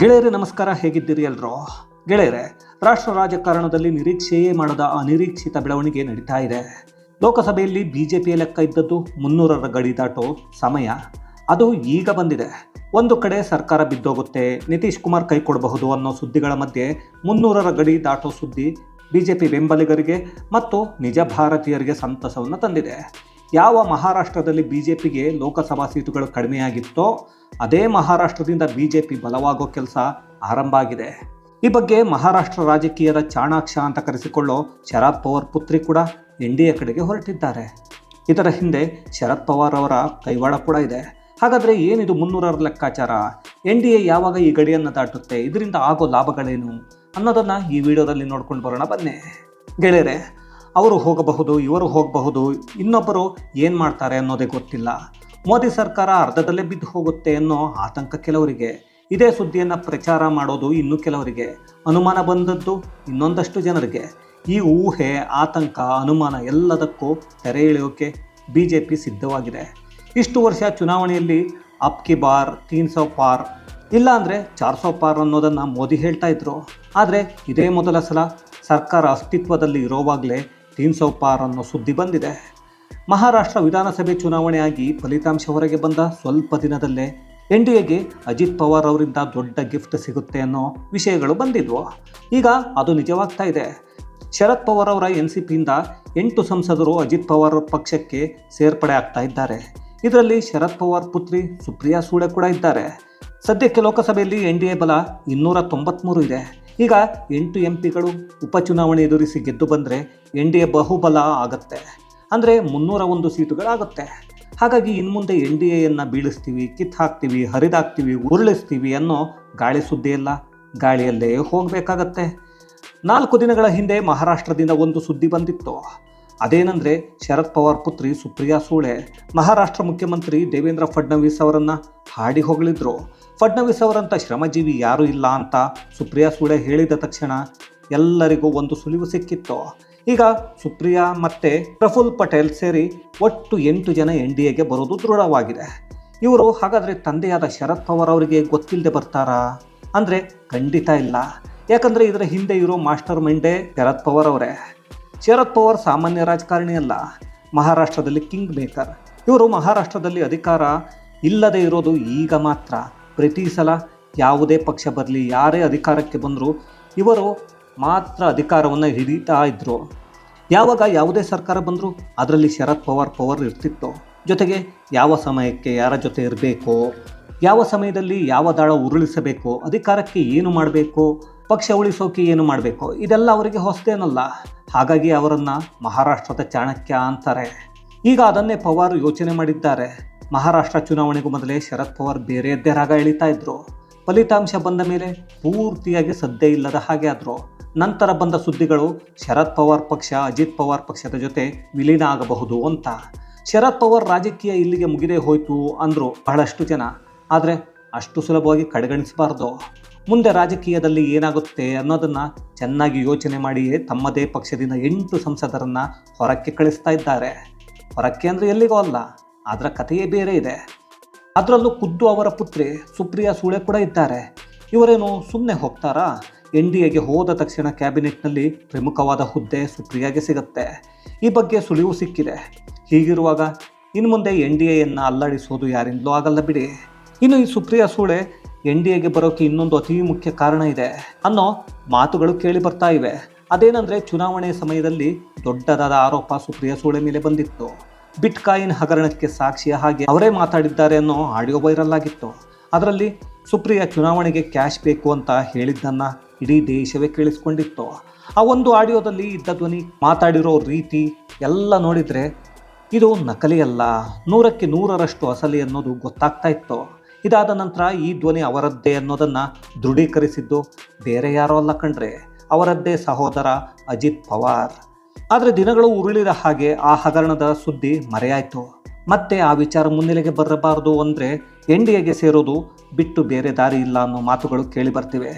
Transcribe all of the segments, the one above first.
ಗೆಳೆಯರೇ, ನಮಸ್ಕಾರ. ಹೇಗಿದ್ದೀರಿ ಎಲ್ರೋ? ಗೆಳೆಯರೆ, ರಾಷ್ಟ್ರ ರಾಜಕಾರಣದಲ್ಲಿ ನಿರೀಕ್ಷೆಯೇ ಮಾಡದ ಅನಿರೀಕ್ಷಿತ ಬೆಳವಣಿಗೆ ನಡೀತಾ ಇದೆ. ಲೋಕಸಭೆಯಲ್ಲಿ ಬಿಜೆಪಿಯ ಲೆಕ್ಕ ಇದ್ದದ್ದು ಮುನ್ನೂರರ ಗಡಿ ದಾಟೋ ಸಮಯ. ಅದು ಈಗ ಬಂದಿದೆ. ಒಂದು ಕಡೆ ಸರ್ಕಾರ ಬಿದ್ದೋಗುತ್ತೆ, ನಿತೀಶ್ ಕುಮಾರ್ ಕೈ ಕೊಡಬಹುದು ಅನ್ನೋ ಸುದ್ದಿಗಳ ಮಧ್ಯೆ ಮುನ್ನೂರರ ಗಡಿ ದಾಟೋ ಸುದ್ದಿ ಬಿಜೆಪಿ ಬೆಂಬಲಿಗರಿಗೆ ಮತ್ತು ನಿಜ ಭಾರತೀಯರಿಗೆ ಸಂತಸವನ್ನು ತಂದಿದೆ. ಯಾವ ಮಹಾರಾಷ್ಟ್ರದಲ್ಲಿ ಬಿ ಜೆ ಪಿಗೆ ಲೋಕಸಭಾ ಸೀಟುಗಳು ಕಡಿಮೆಯಾಗಿತ್ತೋ, ಅದೇ ಮಹಾರಾಷ್ಟ್ರದಿಂದ ಬಿ ಜೆ ಪಿ ಬಲವಾಗೋ ಕೆಲಸ ಆರಂಭ ಆಗಿದೆ. ಈ ಬಗ್ಗೆ ಮಹಾರಾಷ್ಟ್ರ ರಾಜಕೀಯದ ಚಾಣಾಕ್ಷ ಅಂತ ಕರೆಸಿಕೊಳ್ಳೋ ಶರದ್ ಪವಾರ್ ಪುತ್ರಿ ಕೂಡ ಎನ್ ಡಿ ಎ ಕಡೆಗೆ ಹೊರಟಿದ್ದಾರೆ. ಇದರ ಹಿಂದೆ ಶರದ್ ಪವಾರ್ ಅವರ ಕೈವಾಡ ಕೂಡ ಇದೆ. ಹಾಗಾದರೆ ಏನಿದು ಮುನ್ನೂರರ ಲೆಕ್ಕಾಚಾರ? ಎನ್ ಡಿ ಎ ಯಾವಾಗ ಈ ಗಡಿಯನ್ನು ದಾಟುತ್ತೆ? ಇದರಿಂದ ಆಗೋ ಲಾಭಗಳೇನು? ಅನ್ನೋದನ್ನು ಈ ವಿಡಿಯೋದಲ್ಲಿ ನೋಡ್ಕೊಂಡು ಬರೋಣ ಬನ್ನಿ. ಗೆಳೆಯರೆ ಅವರು ಹೋಗಬಹುದು, ಇವರು ಹೋಗಬಹುದು, ಇನ್ನೊಬ್ಬರು ಏನು ಮಾಡ್ತಾರೆ ಅನ್ನೋದೇ ಗೊತ್ತಿಲ್ಲ. ಮೋದಿ ಸರ್ಕಾರ ಅರ್ಧದಲ್ಲೇ ಬಿದ್ದು ಹೋಗುತ್ತೆ ಅನ್ನೋ ಆತಂಕ ಕೆಲವರಿಗೆ. ಇದೇ ಸುದ್ದಿಯನ್ನು ಪ್ರಚಾರ ಮಾಡೋದು ಇನ್ನು ಕೆಲವರಿಗೆ. ಅನುಮಾನ ಬಂದದ್ದು ಇನ್ನೊಂದಷ್ಟು ಜನರಿಗೆ. ಈ ಊಹೆ, ಆತಂಕ, ಅನುಮಾನ ಎಲ್ಲದಕ್ಕೂ ತೆರೆ ಎಳೆಯೋಕೆ ಬಿ ಜೆ ಪಿ ಸಿದ್ಧವಾಗಿದೆ. ಇಷ್ಟು ವರ್ಷ ಚುನಾವಣೆಯಲ್ಲಿ ಅಪ್ ಕಿ ಬಾರ್, ತೀನ್ ಸೌ ಪಾರ್ ಇಲ್ಲಾಂದರೆ ಚಾರ್ ಸೌ ಪಾರ್ ಅನ್ನೋದನ್ನು ಮೋದಿ ಹೇಳ್ತಾ ಇದ್ರು. ಆದರೆ ಇದೇ ಮೊದಲ ಸಲ ಸರ್ಕಾರ ಅಸ್ತಿತ್ವದಲ್ಲಿ ಇರೋವಾಗಲೇ ತೀನ್ ಸೌ ಪಾರ್ ಅನ್ನೋ ಸುದ್ದಿ ಬಂದಿದೆ. ಮಹಾರಾಷ್ಟ್ರ ವಿಧಾನಸಭೆ ಚುನಾವಣೆಯಾಗಿ ಫಲಿತಾಂಶ ಹೊರಗೆ ಬಂದ ಸ್ವಲ್ಪ ದಿನದಲ್ಲೇ ಎನ್ ಡಿ ಎಗೆ ಅಜಿತ್ ಪವಾರ್ ಅವರಿಂದ ದೊಡ್ಡ ಗಿಫ್ಟ್ ಸಿಗುತ್ತೆ ಅನ್ನೋ ವಿಷಯಗಳು ಬಂದಿದ್ವು. ಈಗ ಅದು ನಿಜವಾಗ್ತಾ ಇದೆ. ಶರದ್ ಪವಾರ್ ಅವರ ಎನ್ ಸಿ ಪಿಯಿಂದ ಎಂಟು ಸಂಸದರು ಅಜಿತ್ ಪವಾರ್ ಪಕ್ಷಕ್ಕೆ ಸೇರ್ಪಡೆ ಆಗ್ತಾ ಇದ್ದಾರೆ. ಇದರಲ್ಲಿ ಶರದ್ ಪವಾರ್ ಪುತ್ರಿ ಸುಪ್ರಿಯಾ ಸೂಳೆ ಕೂಡ ಇದ್ದಾರೆ. ಸದ್ಯಕ್ಕೆ ಲೋಕಸಭೆಯಲ್ಲಿ ಎನ್ ಡಿ ಎ ಬಲ ಇನ್ನೂರ ತೊಂಬತ್ತ್ಮೂರು ಇದೆ. ಈಗ ಎಂಟು ಎಂ ಪಿಗಳು ಉಪಚುನಾವಣೆ ಎದುರಿಸಿ ಗೆದ್ದು ಬಂದರೆ ಎನ್ ಡಿ ಎ ಬಹುಬಲ ಆಗುತ್ತೆ. ಅಂದರೆ ಮುನ್ನೂರ ಒಂದು ಸೀಟುಗಳಾಗುತ್ತೆ. ಹಾಗಾಗಿ ಇನ್ನು ಮುಂದೆ ಎನ್ ಡಿ ಎಯನ್ನು ಬೀಳಿಸ್ತೀವಿ ಕಿತ್ತು ಹಾಕ್ತೀವಿ, ಹರಿದಾಕ್ತೀವಿ, ಉರುಳಿಸ್ತೀವಿ ಅನ್ನೋ ಗಾಳಿ ಸುದ್ದಿ ಇಲ್ಲ. ಗಾಳಿಯಲ್ಲೇ ಹೋಗಬೇಕಾಗತ್ತೆ. ನಾಲ್ಕು ದಿನಗಳ ಹಿಂದೆ ಮಹಾರಾಷ್ಟ್ರದಿಂದ ಒಂದು ಸುದ್ದಿ ಬಂದಿತ್ತು. ಅದೇನೆಂದರೆ ಶರದ್ ಪವಾರ್ ಪುತ್ರಿ ಸುಪ್ರಿಯಾ ಸೂಳೆ ಮಹಾರಾಷ್ಟ್ರ ಮುಖ್ಯಮಂತ್ರಿ ದೇವೇಂದ್ರ ಫಡ್ನವೀಸ್ ಅವರನ್ನು ಹಾಡಿ ಹೊಗಳಿದ್ರು. ಫಡ್ನವೀಸ್ ಅವರಂಥ ಶ್ರಮಜೀವಿ ಯಾರೂ ಇಲ್ಲ ಅಂತ ಸುಪ್ರಿಯಾ ಸುಳೆ ಹೇಳಿದ ತಕ್ಷಣ ಎಲ್ಲರಿಗೂ ಒಂದು ಸುಳಿವು ಸಿಕ್ಕಿತ್ತು. ಈಗ ಸುಪ್ರಿಯಾ ಮತ್ತು ಪ್ರಫುಲ್ ಪಟೇಲ್ ಸೇರಿ ಒಟ್ಟು ಎಂಟು ಜನ ಎನ್ ಡಿ ಎಗೆ ಬರೋದು ದೃಢವಾಗಿದೆ. ಇವರು ಹಾಗಾದರೆ ತಂದೆಯಾದ ಶರದ್ ಪವಾರ್ ಅವರಿಗೆ ಗೊತ್ತಿಲ್ಲದೆ ಬರ್ತಾರಾ? ಅಂದರೆ ಖಂಡಿತ ಇಲ್ಲ. ಯಾಕಂದರೆ ಇದರ ಹಿಂದೆ ಇರೋ ಮಾಸ್ಟರ್ ಮೈಂಡೇ ಶರದ್ ಪವಾರ್ ಅವರೇ. ಶರದ್ ಪವಾರ್ ಸಾಮಾನ್ಯ ರಾಜಕಾರಣಿ ಅಲ್ಲ. ಮಹಾರಾಷ್ಟ್ರದಲ್ಲಿ ಕಿಂಗ್ ಮೇಕರ್. ಇವರು ಮಹಾರಾಷ್ಟ್ರದಲ್ಲಿ ಅಧಿಕಾರ ಇಲ್ಲದೆ ಇರೋದು ಈಗ ಮಾತ್ರ. ಪ್ರತಿ ಸಲ ಯಾವುದೇ ಪಕ್ಷ ಬರಲಿ, ಯಾರೇ ಅಧಿಕಾರಕ್ಕೆ ಬಂದರೂ ಇವರು ಮಾತ್ರ ಅಧಿಕಾರವನ್ನು ಹಿಡಿತಾ ಇದ್ದರು ಯಾವಾಗ ಯಾವುದೇ ಸರ್ಕಾರ ಬಂದರೂ ಅದರಲ್ಲಿ ಶರದ್ ಪವಾರ್ ಪವರ್ ಇರ್ತಿತ್ತು. ಜೊತೆಗೆ ಯಾವ ಸಮಯಕ್ಕೆ ಯಾರ ಜೊತೆ ಇರಬೇಕು, ಯಾವ ಸಮಯದಲ್ಲಿ ಯಾವ ದಾಳ ಉರುಳಿಸಬೇಕು, ಅಧಿಕಾರಕ್ಕೆ ಏನು ಮಾಡಬೇಕು, ಪಕ್ಷ ಉಳಿಸೋಕೆ ಏನು ಮಾಡಬೇಕು, ಇದೆಲ್ಲ ಅವರಿಗೆ ಹೊಸದೇನಲ್ಲ. ಹಾಗಾಗಿ ಅವರನ್ನು ಮಹಾರಾಷ್ಟ್ರದ ಚಾಣಕ್ಯ ಅಂತಾರೆ. ಈಗ ಅದನ್ನೇ ಪವಾರ್ ಯೋಚನೆ ಮಾಡಿದ್ದಾರೆ. ಮಹಾರಾಷ್ಟ್ರ ಚುನಾವಣೆಗೂ ಮೊದಲೇ ಶರದ್ ಪವಾರ್ ಬೇರೆಯದ್ದೇ ರಾಗ ಎಳಿತಾ ಇದ್ರು. ಫಲಿತಾಂಶ ಬಂದ ಮೇಲೆ ಪೂರ್ತಿಯಾಗಿ ಸದ್ದೆ ಇಲ್ಲದ ಹಾಗೆ ಆದರು. ನಂತರ ಬಂದ ಸುದ್ದಿಗಳು, ಶರದ್ ಪವಾರ್ ಪಕ್ಷ, ಅಜಿತ್ ಪವಾರ್ ಪಕ್ಷದ ಜೊತೆ ವಿಲೀನ ಆಗಬಹುದು ಅಂತ. ಶರದ್ ಪವಾರ್ ರಾಜಕೀಯ ಇಲ್ಲಿಗೆ ಮುಗಿದೇ ಹೋಯಿತು ಅಂದರು ಬಹಳಷ್ಟು ಜನ. ಆದರೆ ಅಷ್ಟು ಸುಲಭವಾಗಿ ಕಡೆಗಣಿಸಬಾರ್ದು. ಮುಂದೆ ರಾಜಕೀಯದಲ್ಲಿ ಏನಾಗುತ್ತೆ ಅನ್ನೋದನ್ನು ಚೆನ್ನಾಗಿ ಯೋಚನೆ ಮಾಡಿಯೇ ತಮ್ಮದೇ ಪಕ್ಷದಿಂದ ಎಂಟು ಸಂಸದರನ್ನು ಹೊರಕ್ಕೆ ಕಳಿಸ್ತಾ ಇದ್ದಾರೆ. ಹೊರಕ್ಕೆ ಅಂದರೆ ಎಲ್ಲಿಗೂ ಅಲ್ಲ. ಅದರ ಕಥೆಯೇ ಬೇರೆ ಇದೆ. ಅದರಲ್ಲೂ ಖುದ್ದು ಅವರ ಪುತ್ರಿ ಸುಪ್ರಿಯಾ ಸೂಳೆ ಕೂಡ ಇದ್ದಾರೆ. ಇವರೇನು ಸುಮ್ಮನೆ ಹೋಗ್ತಾರಾ? ಎನ್ ಡಿ ಎಗೆ ಹೋದ ತಕ್ಷಣ ಕ್ಯಾಬಿನೆಟ್ನಲ್ಲಿ ಪ್ರಮುಖವಾದ ಹುದ್ದೆ ಸುಪ್ರಿಯಾಗೆ ಸಿಗುತ್ತೆ. ಈ ಬಗ್ಗೆ ಸುಳಿವು ಸಿಕ್ಕಿದೆ. ಹೀಗಿರುವಾಗ ಇನ್ನು ಮುಂದೆ ಎನ್ ಡಿ ಎಯನ್ನು ಅಲ್ಲಾಡಿಸೋದು ಯಾರಿಂದಲೂ ಆಗಲ್ಲ ಬಿಡಿ. ಇನ್ನು ಈ ಸುಪ್ರಿಯಾ ಸೂಳೆ ಎನ್ ಡಿ ಎಗೆ ಬರೋಕ್ಕೆ ಇನ್ನೊಂದು ಅತಿ ಮುಖ್ಯ ಕಾರಣ ಇದೆ ಅನ್ನೋ ಮಾತುಗಳು ಕೇಳಿ ಬರ್ತಾ ಇವೆ. ಅದೇನೆಂದರೆ ಚುನಾವಣೆ ಸಮಯದಲ್ಲಿ ದೊಡ್ಡದಾದ ಆರೋಪ ಸುಪ್ರಿಯಾ ಸೂಳೆ ಮೇಲೆ ಬಂದಿತ್ತು. ಬಿಟ್ ಕಾಯಿನ್ ಹಗರಣಕ್ಕೆ ಸಾಕ್ಷಿಯ ಹಾಗೆ ಅವರೇ ಮಾತಾಡಿದ್ದಾರೆ ಅನ್ನೋ ಆಡಿಯೋ ವೈರಲ್ ಆಗಿತ್ತು. ಅದರಲ್ಲಿ ಸುಪ್ರಿಯಾ ಚುನಾವಣೆಗೆ ಕ್ಯಾಶ್ ಬೇಕು ಅಂತ ಹೇಳಿದ್ದನ್ನು ಇಡೀ ದೇಶವೇ ಕೇಳಿಸ್ಕೊಂಡಿತ್ತು. ಆ ಒಂದು ಆಡಿಯೋದಲ್ಲಿ ಇದ್ದ ಧ್ವನಿ ಮಾತಾಡಿರೋ ರೀತಿ ಎಲ್ಲ ನೋಡಿದರೆ ಇದು ನಕಲಿಯಲ್ಲ, ನೂರಕ್ಕೆ ನೂರರಷ್ಟು ಅಸಲಿ ಅನ್ನೋದು ಗೊತ್ತಾಗ್ತಾ ಇತ್ತು. ಇದಾದ ನಂತರ ಈ ಧ್ವನಿ ಅವರದ್ದೇ ಅನ್ನೋದನ್ನು ದೃಢೀಕರಿಸಿದ್ದು ಬೇರೆ ಯಾರೋ ಅಲ್ಲ ಕಂಡ್ರೆ ಅವರದ್ದೇ ಸಹೋದರ ಅಜಿತ್ ಪವಾರ್. ಆದರೆ ದಿನಗಳು ಉರುಳಿದ ಹಾಗೆ ಆ ಹಗರಣದ ಸುದ್ದಿ ಮರೆಯಾಯಿತು. ಮತ್ತೆ ಆ ವಿಚಾರ ಮುನ್ನೆಲೆಗೆ ಬರಬಾರದು ಅಂದರೆ ಎನ್ ಡಿ ಎಗೆ ಸೇರೋದು ಬಿಟ್ಟು ಬೇರೆ ದಾರಿ ಇಲ್ಲ ಅನ್ನೋ ಮಾತುಗಳು ಕೇಳಿ ಬರ್ತಿವೆ.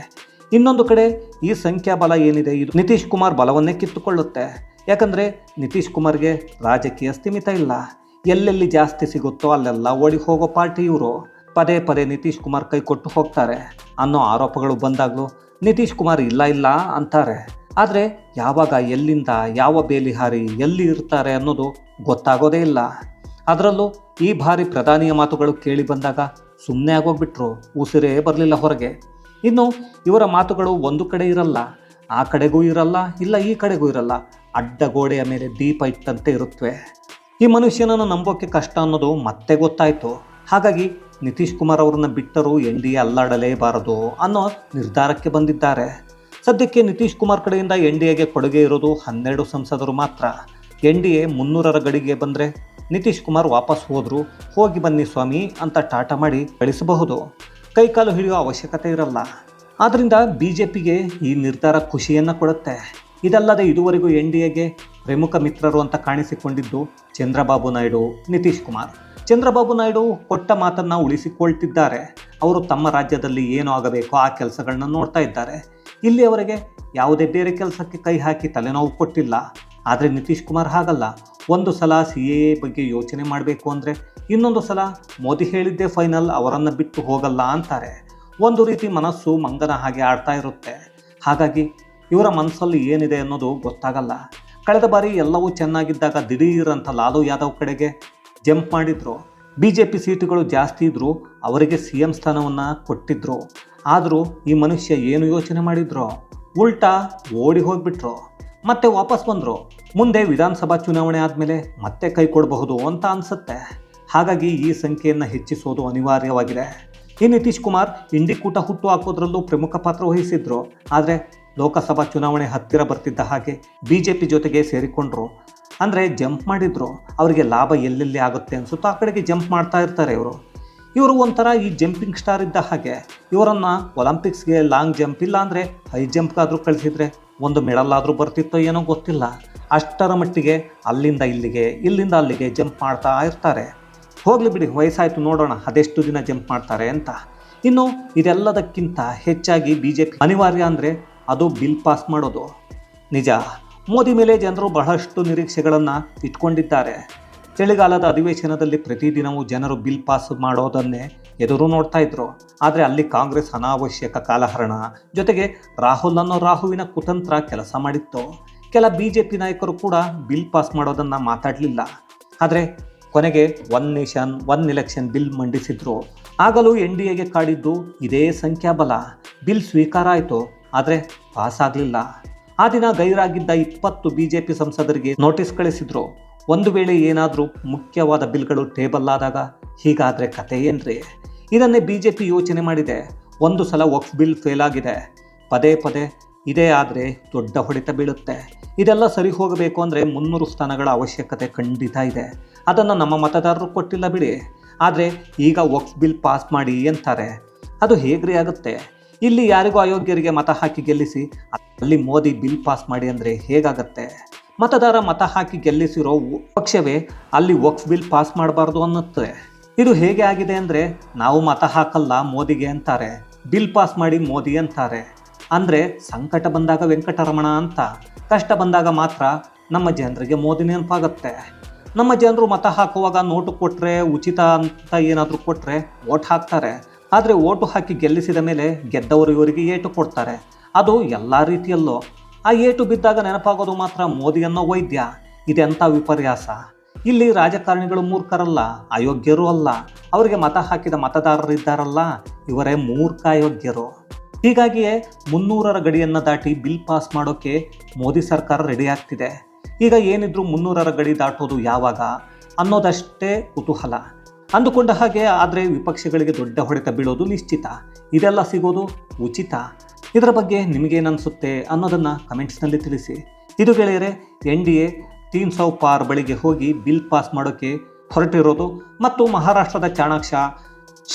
ಇನ್ನೊಂದು ಕಡೆ ಈ ಸಂಖ್ಯಾಬಲ ಏನಿದೆ ಇದು ನಿತೀಶ್ ಕುಮಾರ್ ಬಲವನ್ನೇ ಕಿತ್ತುಕೊಳ್ಳುತ್ತೆ. ಯಾಕಂದರೆ ನಿತೀಶ್ ಕುಮಾರ್ಗೆ ರಾಜಕೀಯ ಸ್ಥಿಮಿತ ಇಲ್ಲ. ಎಲ್ಲೆಲ್ಲಿ ಜಾಸ್ತಿ ಸಿಗುತ್ತೋ ಅಲ್ಲೆಲ್ಲ ಓಡಿ ಹೋಗೋ ಪಾರ್ಟಿ ಇವರು. ಪದೇ ಪದೇ ನಿತೀಶ್ ಕುಮಾರ್ ಕೈ ಕೊಟ್ಟು ಹೋಗ್ತಾರೆ. ಅನ್ನೋ ಆರೋಪಗಳು ಬಂದಾಗಲೂ ನಿತೀಶ್ ಕುಮಾರ್ ಇಲ್ಲ ಇಲ್ಲ ಅಂತಾರೆ. ಆದರೆ ಯಾವಾಗ, ಎಲ್ಲಿಂದ, ಯಾವ ಬೇಲಿ ಹಾರಿ ಎಲ್ಲಿ ಇರ್ತಾರೆ ಅನ್ನೋದು ಗೊತ್ತಾಗೋದೇ ಇಲ್ಲ. ಅದರಲ್ಲೂ ಈ ಬಾರಿ ಪ್ರಧಾನಿಯ ಮಾತುಗಳು ಕೇಳಿ ಬಂದಾಗ ಸುಮ್ಮನೆ ಆಗೋಗ್ಬಿಟ್ರು, ಉಸಿರೇ ಬರಲಿಲ್ಲ ಹೊರಗೆ. ಇನ್ನು ಇವರ ಮಾತುಗಳು ಒಂದು ಕಡೆ ಇರಲ್ಲ, ಆ ಕಡೆಗೂ ಇರಲ್ಲ, ಇಲ್ಲ ಈ ಕಡೆಗೂ ಇರಲ್ಲ, ಅಡ್ಡ ಗೋಡೆಯ ಮೇಲೆ ದೀಪ ಇಟ್ಟಂತೆ ಇರುತ್ತವೆ ಈ ಮನುಷ್ಯನನ್ನು ನಂಬೋಕೆ ಕಷ್ಟ ಅನ್ನೋದು ಮತ್ತೆ ಗೊತ್ತಾಯಿತು. ಹಾಗಾಗಿ ನಿತೀಶ್ ಕುಮಾರ್ ಅವರನ್ನು ಬಿಟ್ಟರೂ ಎನ್ ಅಲ್ಲಾಡಲೇಬಾರದು ಅನ್ನೋ ನಿರ್ಧಾರಕ್ಕೆ ಬಂದಿದ್ದಾರೆ. ಸದ್ಯಕ್ಕೆ ನಿತೀಶ್ ಕುಮಾರ್ ಕಡೆಯಿಂದ ಎನ್ ಡಿ ಎಗೆ ಕೊಡುಗೆ ಇರೋದು ಹನ್ನೆರಡು ಸಂಸದರು ಮಾತ್ರ. ಎನ್ ಡಿ ಎ ಮುನ್ನೂರರ ಗಡಿಗೆ ಬಂದರೆ ನಿತೀಶ್ ಕುಮಾರ್ ವಾಪಸ್ ಹೋದ್ರು. ಹೋಗಿ ಬನ್ನಿ ಸ್ವಾಮಿ ಅಂತ ಟಾಟಾ ಮಾಡಿ ಕಳಿಸಬಹುದು. ಕೈಕಾಲು ಹಿಡಿಯುವ ಅವಶ್ಯಕತೆ ಇರಲ್ಲ. ಆದ್ದರಿಂದ ಬಿ ಜೆ ಪಿಗೆ ಈ ನಿರ್ಧಾರ ಖುಷಿಯನ್ನು ಕೊಡುತ್ತೆ. ಇದಲ್ಲದೆ ಇದುವರೆಗೂ ಎನ್ ಡಿ ಎಗೆ ಪ್ರಮುಖ ಮಿತ್ರರು ಅಂತ ಕಾಣಿಸಿಕೊಂಡಿದ್ದು ಚಂದ್ರಬಾಬು ನಾಯ್ಡು, ನಿತೀಶ್ ಕುಮಾರ್. ಚಂದ್ರಬಾಬು ನಾಯ್ಡು ಕೊಟ್ಟ ಮಾತನ್ನು ಉಳಿಸಿಕೊಳ್ತಿದ್ದಾರೆ. ಅವರು ತಮ್ಮ ರಾಜ್ಯದಲ್ಲಿ ಏನು ಆಗಬೇಕೋ ಆ ಕೆಲಸಗಳನ್ನ ನೋಡ್ತಾ ಇದ್ದಾರೆ. ಇಲ್ಲಿಯವರೆಗೆ ಯಾವುದೇ ಬೇರೆ ಕೆಲಸಕ್ಕೆ ಕೈ ಹಾಕಿ ತಲೆನೋವು ಕೊಟ್ಟಿಲ್ಲ. ಆದರೆ ನಿತೀಶ್ ಕುಮಾರ್ ಹಾಗಲ್ಲ. ಒಂದು ಸಲ ಸಿ ಎ ಬಗ್ಗೆ ಯೋಚನೆ ಮಾಡಬೇಕು ಅಂದರೆ ಇನ್ನೊಂದು ಸಲ ಮೋದಿ ಹೇಳಿದ್ದೇ ಫೈನಲ್, ಅವರನ್ನು ಬಿಟ್ಟು ಹೋಗಲ್ಲ ಅಂತಾರೆ. ಒಂದು ರೀತಿ ಮನಸ್ಸು ಮಂಗನ ಹಾಗೆ ಆಡ್ತಾ ಇರುತ್ತೆ. ಹಾಗಾಗಿ ಇವರ ಮನಸ್ಸಲ್ಲಿ ಏನಿದೆ ಅನ್ನೋದು ಗೊತ್ತಾಗಲ್ಲ. ಕಳೆದ ಬಾರಿ ಎಲ್ಲವೂ ಚೆನ್ನಾಗಿದ್ದಾಗ ದಿಢೀರ್ ಅಂತ ಲಾಲು ಯಾದವ್ ಕಡೆಗೆ ಜಂಪ್ ಮಾಡಿದ್ರು. ಬಿ ಜೆ ಪಿ ಸೀಟುಗಳು ಜಾಸ್ತಿ ಇದ್ದರೂ ಅವರಿಗೆ ಸಿ ಎಂ ಸ್ಥಾನವನ್ನು ಕೊಟ್ಟಿದ್ರು. ಆದರೂ ಈ ಮನುಷ್ಯ ಏನು ಯೋಚನೆ ಮಾಡಿದ್ರು, ಉಲ್ಟಾ ಓಡಿ ಹೋಗಿಬಿಟ್ರು. ಮತ್ತೆ ವಾಪಸ್ ಬಂದರು. ಮುಂದೆ ವಿಧಾನಸಭಾ ಚುನಾವಣೆ ಆದಮೇಲೆ ಮತ್ತೆ ಕೈ ಕೊಡಬಹುದು ಅಂತ ಅನಿಸುತ್ತೆ. ಹಾಗಾಗಿ ಈ ಸಂಖ್ಯೆಯನ್ನು ಹೆಚ್ಚಿಸೋದು ಅನಿವಾರ್ಯವಾಗಿದೆ. ಈ ನಿತೀಶ್ ಕುಮಾರ್ ಇಂಡಿಕೂಟ ಹುಟ್ಟು ಹಾಕೋದ್ರಲ್ಲೂ ಪ್ರಮುಖ ಪಾತ್ರ ವಹಿಸಿದ್ರು. ಆದರೆ ಲೋಕಸಭಾ ಚುನಾವಣೆ ಹತ್ತಿರ ಬರ್ತಿದ್ದ ಹಾಗೆ ಬಿ ಜೆ ಪಿ ಜೊತೆಗೆ ಸೇರಿಕೊಂಡ್ರು. ಅಂದರೆ ಜಂಪ್ ಮಾಡಿದ್ರು. ಅವರಿಗೆ ಲಾಭ ಎಲ್ಲೆಲ್ಲಿ ಆಗುತ್ತೆ ಅನಿಸುತ್ತೋ ಆ ಕಡೆಗೆ ಜಂಪ್ ಮಾಡ್ತಾ ಇರ್ತಾರೆ ಇವರು. ಇವರು ಒಂಥರ ಈ ಜಂಪಿಂಗ್ ಸ್ಟಾರ್ ಇದ್ದ ಹಾಗೆ. ಇವರನ್ನು ಒಲಿಂಪಿಕ್ಸ್ಗೆ ಲಾಂಗ್ ಜಂಪ್ ಇಲ್ಲ ಅಂದರೆ ಹೈ ಜಂಪ್ಗಾದರೂ ಕಳಿಸಿದರೆ ಒಂದು ಮೆಡಲ್ ಆದರೂ ಬರ್ತಿತ್ತೋ ಏನೋ ಗೊತ್ತಿಲ್ಲ. ಅಷ್ಟರ ಮಟ್ಟಿಗೆ ಅಲ್ಲಿಂದ ಇಲ್ಲಿಗೆ, ಇಲ್ಲಿಂದ ಅಲ್ಲಿಗೆ ಜಂಪ್ ಮಾಡ್ತಾ ಇರ್ತಾರೆ. ಹೋಗಲಿ ಬಿಡಿ, ವಯಸ್ಸಾಯಿತು ನೋಡೋಣ, ಅದೆಷ್ಟು ದಿನ ಜಂಪ್ ಮಾಡ್ತಾರೆ ಅಂತ. ಇನ್ನು ಇದೆಲ್ಲದಕ್ಕಿಂತ ಹೆಚ್ಚಾಗಿ ಬಿ ಜೆ ಪಿ ಅನಿವಾರ್ಯ ಅಂದರೆ ಅದು ಬಿಲ್ ಪಾಸ್ ಮಾಡೋದು. ನಿಜ, ಮೋದಿ ಮೇಲೆ ಜನರು ಬಹಳಷ್ಟು ನಿರೀಕ್ಷೆಗಳನ್ನು ಇಟ್ಕೊಂಡಿದ್ದಾರೆ. ಚಳಿಗಾಲದ ಅಧಿವೇಶನದಲ್ಲಿ ಪ್ರತಿದಿನವೂ ಜನರು ಬಿಲ್ ಪಾಸ್ ಮಾಡೋದನ್ನೇ ಎದುರು ನೋಡ್ತಾ ಇದ್ರು. ಆದರೆ ಅಲ್ಲಿ ಕಾಂಗ್ರೆಸ್ ಅನಾವಶ್ಯಕ ಕಾಲಹರಣ. ಜೊತೆಗೆ ರಾಹುಲ್ ಅನ್ನೋ ರಾಹುವಿನ ಕುತಂತ್ರ ಕೆಲಸ ಮಾಡಿತ್ತು. ಕೆಲ ಬಿ ಜೆ ಪಿ ನಾಯಕರು ಕೂಡ ಬಿಲ್ ಪಾಸ್ ಮಾಡೋದನ್ನು ಮಾತಾಡಲಿಲ್ಲ. ಆದರೆ ಕೊನೆಗೆ one nation, one election bill ಮಂಡಿಸಿದ್ರು. ಆಗಲೂ ಎನ್ ಡಿ ಎಗೆ ಕಾಡಿದ್ದು ಇದೇ ಸಂಖ್ಯಾಬಲ. ಬಿಲ್ ಸ್ವೀಕಾರ ಆಯಿತು, ಆದರೆ ಪಾಸ್ ಆಗಲಿಲ್ಲ. ಆ ದಿನ ಗೈರಾಗಿದ್ದ ಇಪ್ಪತ್ತು ಬಿ ಜೆ ಪಿ ಸಂಸದರಿಗೆ ನೋಟಿಸ್ ಕಳಿಸಿದ್ರು. ಒಂದು ವೇಳೆ ಏನಾದರೂ ಮುಖ್ಯವಾದ ಬಿಲ್ಗಳು ಟೇಬಲ್ ಆದಾಗ ಹೀಗಾದರೆ ಕತೆ ಏನ್ರಿ? ಇದನ್ನೇ ಬಿ ಜೆ ಪಿ ಯೋಚನೆ ಮಾಡಿದೆ. ಒಂದು ಸಲ ವಕ್ಫ್ ಬಿಲ್ ಫೇಲ್ ಆಗಿದೆ. ಪದೇ ಪದೇ ಇದೇ ಆದರೆ ದೊಡ್ಡ ಹೊಡೆತ ಬೀಳುತ್ತೆ. ಇದೆಲ್ಲ ಸರಿ ಹೋಗಬೇಕು ಅಂದರೆ ಮುನ್ನೂರು ಸ್ಥಾನಗಳ ಅವಶ್ಯಕತೆ ಖಂಡಿತ ಇದೆ. ಅದನ್ನು ನಮ್ಮ ಮತದಾರರು ಕೊಟ್ಟಿಲ್ಲ ಬಿಡಿ. ಆದರೆ ಈಗ ವಕ್ಫ್ ಬಿಲ್ ಪಾಸ್ ಮಾಡಿ ಅಂತಾರೆ. ಅದು ಹೇಗ್ರಿ ಆಗುತ್ತೆ? ಇಲ್ಲಿ ಯಾರಿಗೂ ಅಯೋಗ್ಯರಿಗೆ ಮತ ಹಾಕಿ ಗೆಲ್ಲಿಸಿ, ಅಲ್ಲಿ ಮೋದಿ ಬಿಲ್ ಪಾಸ್ ಮಾಡಿ ಅಂದರೆ ಹೇಗಾಗತ್ತೆ? ಮತದಾರ ಮತ ಹಾಕಿ ಗೆಲ್ಲಿಸಿರೋ ಪಕ್ಷವೇ ಅಲ್ಲಿ ವಕ್ಫ್ ಬಿಲ್ ಪಾಸ್ ಮಾಡಬಾರ್ದು ಅನ್ನುತ್ತೆ. ಇದು ಹೇಗೆ ಆಗಿದೆ ಅಂದರೆ, ನಾವು ಮತ ಹಾಕಲ್ಲ ಮೋದಿಗೆ ಅಂತಾರೆ. ಬಿಲ್ ಪಾಸ್ ಮಾಡಿ ಮೋದಿ ಅಂತಾರೆ. ಅಂದರೆ, ಸಂಕಟ ಬಂದಾಗ ವೆಂಕಟರಮಣ ಅಂತ. ಕಷ್ಟ ಬಂದಾಗ ಮಾತ್ರ ನಮ್ಮ ಜನರಿಗೆ ಮೋದಿ ನೆನಪಾಗತ್ತೆ. ನಮ್ಮ ಜನರು ಮತ ಹಾಕುವಾಗ ನೋಟು ಕೊಟ್ಟರೆ ಉಚಿತ ಅಂತ ಏನಾದರೂ ಕೊಟ್ಟರೆ ಓಟ್ ಹಾಕ್ತಾರೆ. ಆದರೆ ಓಟು ಹಾಕಿ ಗೆಲ್ಲಿಸಿದ ಮೇಲೆ ಗೆದ್ದವರು ಇವರಿಗೆ ಏಟು ಕೊಡ್ತಾರೆ. ಅದು ಎಲ್ಲ ರೀತಿಯಲ್ಲೂ ಆ ಏಟು ಬಿದ್ದಾಗ ನೆನಪಾಗೋದು ಮಾತ್ರ ಮೋದಿ ಅನ್ನೋ ವೈದ್ಯ. ಇದೆಂಥ ವಿಪರ್ಯಾಸ? ಇಲ್ಲಿ ರಾಜಕಾರಣಿಗಳು ಮೂರ್ಖರಲ್ಲ, ಅಯೋಗ್ಯರೂ ಅಲ್ಲ. ಅವರಿಗೆ ಮತ ಹಾಕಿದ ಮತದಾರರಿದ್ದಾರಲ್ಲ ಇವರೇ ಮೂರ್ಖ ಅಯೋಗ್ಯರು. ಹೀಗಾಗಿಯೇ ಮುನ್ನೂರರ ಗಡಿಯನ್ನು ದಾಟಿ ಬಿಲ್ ಪಾಸ್ ಮಾಡೋಕ್ಕೆ ಮೋದಿ ಸರ್ಕಾರ ರೆಡಿ ಆಗ್ತಿದೆ. ಈಗ ಏನಿದ್ರು ಮುನ್ನೂರರ ಗಡಿ ದಾಟೋದು ಯಾವಾಗ? ಅನ್ನೋದಷ್ಟೇ ಕುತೂಹಲ. ಅಂದುಕೊಂಡ ಹಾಗೆ ಆದರೆ ವಿಪಕ್ಷಗಳಿಗೆ ದೊಡ್ಡ ಹೊಡೆತ ಬೀಳೋದು ನಿಶ್ಚಿತ. ಇದೆಲ್ಲ ಸಿಗೋದು ಉಚಿತ. ಇದರ ಬಗ್ಗೆ ನಿಮಗೇನನ್ಸುತ್ತೆ ಅನ್ನೋದನ್ನು ಕಮೆಂಟ್ಸ್ನಲ್ಲಿ ತಿಳಿಸಿ. ಇದು ಗೆಳೆಯರೆ ಎನ್ ಡಿ ಎ ತೀನ್ ಸೌ ಪಾರ್ ಬಳಿಗೆ ಹೋಗಿ ಬಿಲ್ ಪಾಸ್ ಮಾಡೋಕ್ಕೆ ಹೊರಟಿರೋದು ಮತ್ತು ಮಹಾರಾಷ್ಟ್ರದ ಚಾಣಾಕ್ಷ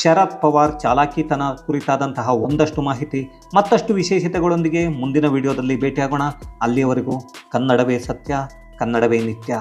ಶರದ್ ಪವಾರ್ ಚಾಲಾಕಿತನ ಕುರಿತಾದಂತಹ ಒಂದಷ್ಟು ಮಾಹಿತಿ, ಮತ್ತಷ್ಟು ವಿಶೇಷತೆಗಳೊಂದಿಗೆ ಮುಂದಿನ ವಿಡಿಯೋದಲ್ಲಿ ಭೇಟಿಯಾಗೋಣ. ಅಲ್ಲಿಯವರೆಗೂ ಕನ್ನಡವೇ ಸತ್ಯ, ಕನ್ನಡವೇ ನಿತ್ಯ.